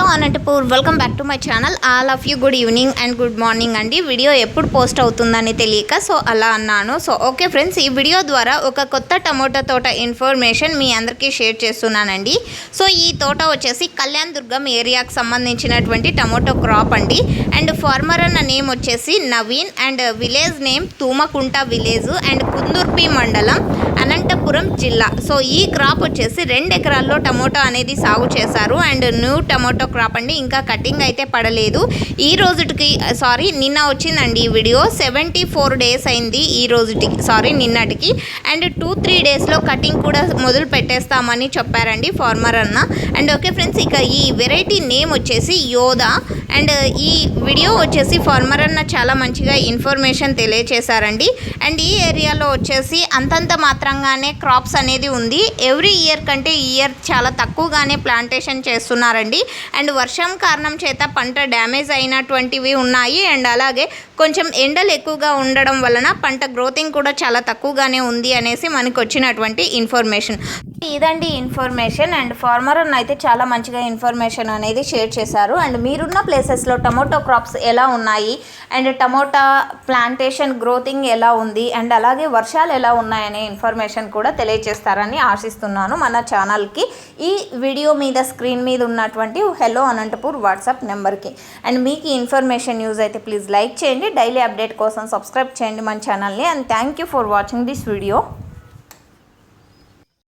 Hello Anantapur welcome back to my channel all of you good evening and good morning అండి. Video ఎప్పుడు post అవుతుందని తెలియక so అలా అన్నాను. సో ఓకే ఫ్రెండ్స్ ఈ వీడియో ద్వారా ఒక కొత్త టమోటా తోట ఇన్ఫర్మేషన్ మీ అందరికీ షేర్ చేస్తున్నానండి. సో ఈ తోట వచ్చేసి కళ్యాణ్ దుర్గం ఏరియాకు సంబంధించినటువంటి టమోటో క్రాప్ అండి. అండ్ ఫార్మర్ అన్న నేమ్ వచ్చేసి Naveen. And village name Thumakunta village and Kundurpi మండలం. అనంతపురం జిల్లా. సో ఈ క్రాప్ వచ్చేసి రెండు ఎకరాల్లో టమోటా అనేది సాగు చేశారు. అండ్ న్యూ టమోటో క్రాప్ అండి. ఇంకా కటింగ్ అయితే పడలేదు. ఈ రోజుటికి సారీ నిన్న వచ్చిందండి ఈ వీడియో. సెవెంటీ ఫోర్ డేస్ అయింది ఈ రోజుటికి సారీ నిన్నటికి. అండ్ టూ త్రీ డేస్లో కటింగ్ కూడా మొదలు పెట్టేస్తామని చెప్పారండి ఫార్మర్ అన్న. అండ్ ఓకే ఫ్రెండ్స్ ఇక ఈ వెరైటీ నేమ్ వచ్చేసి యోధా. అండ్ ఈ వీడియో వచ్చేసి ఫార్మర్ అన్న చాలా మంచిగా ఇన్ఫర్మేషన్ తెలియచేశారండి. అండ్ ఈ ఏరియాలో వచ్చేసి అంతంత మాత్రంగానే క్రాప్స్ అనేది ఉంది. ఎవ్రీ ఇయర్ కంటే ఈ ఇయర్ చాలా తక్కువగానే ప్లాంటేషన్ చేస్తున్నారండి. అండ్ వర్షం కారణం చేత పంట డ్యామేజ్ అయినటువంటివి ఉన్నాయి. అండ్ అలాగే కొంచెం ఎండలు ఎక్కువగా ఉండడం వలన పంట గ్రోతింగ్ కూడా చాలా తక్కువగానే ఉంది అనేసి మనకు వచ్చినటువంటి ఇన్ఫర్మేషన్. ఇదండి ఇన్ఫర్మేషన్ అండ్ ఫార్మర్ అన్న అయితే చాలా మంచిగా ఇన్ఫర్మేషన్ అనేది షేర్ చేశారు. అండ్ మీరున్న ప్లేసెస్లో టమోటో క్రాప్స్ ఎలా ఉన్నాయి? అండ్ టమోటా ప్లాంటేషన్ గ్రోతింగ్ ఎలా ఉంది? అండ్ అలాగే వర్షాలు ఎలా ఉన్నాయనే ఇన్ఫర్మేషన్ కూడా తెలియజేస్తారని ఆశిస్తున్నాను మన ఛానల్కి. ఈ వీడియో మీద స్క్రీన్ మీద ఉన్నటువంటి హెలో అనంతపూర్ వాట్సాప్ నెంబర్కి. అండ్ మీకు ఇన్ఫర్మేషన్ యూజ్ అయితే ప్లీజ్ లైక్ చేయండి. డైలీ అప్డేట్ కోసం సబ్స్క్రైబ్ చేయండి మన ఛానల్ని. And thank you for watching this video